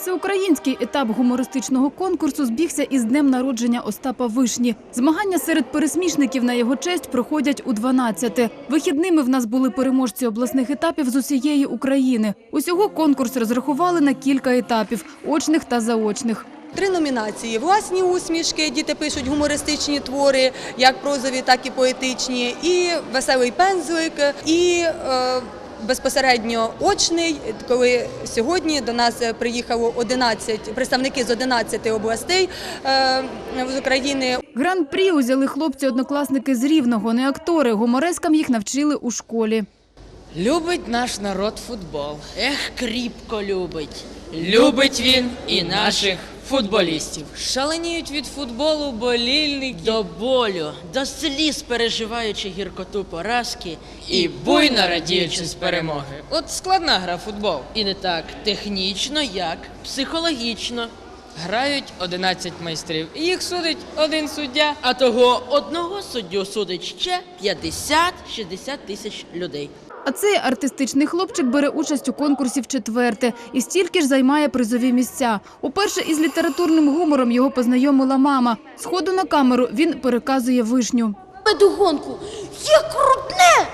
Всеукраїнський етап гумористичного конкурсу збігся із днем народження Остапа Вишні. Змагання серед пересмішників на його честь проходять у 12-те. Вихідними в нас були переможці обласних етапів з усієї України. Усього конкурс розрахували на кілька етапів – очних та заочних. Три номінації: власні усмішки. Діти пишуть гумористичні твори, як прозові, так і поетичні, і веселий пензлик, і е, безпосередньо очний. Коли сьогодні до нас приїхало 11 представники з 11 областей е, з України. Гран-прі узяли хлопці-однокласники з Рівного, не актори. Гуморескам їх навчили у школі. Любить наш народ футбол. Ех, кріпко любить. Любить він і наших футболістів. Шаленіють від футболу болільники. До болю, до сліз переживаючи гіркоту поразки і буйно радіючи з перемоги. От складна гра футбол. І не так технічно, як психологічно. Грають 11 майстрів. і Їх судить один суддя. А того одного суддю судить ще 50-60 тисяч людей. А цей артистичний хлопчик бере участь у конкурсі в четверте і стільки ж займає призові місця. Уперше із літературним гумором його познайомила мама. Сходу на камеру він переказує вишню. веду гонку. Є крутне.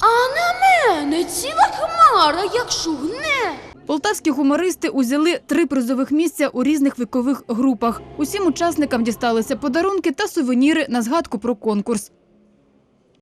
А на мене ціла хмара, як шугне. Полтавські гумористи узяли три призових місця у різних вікових групах. Усім учасникам дісталися подарунки та сувеніри на згадку про конкурс.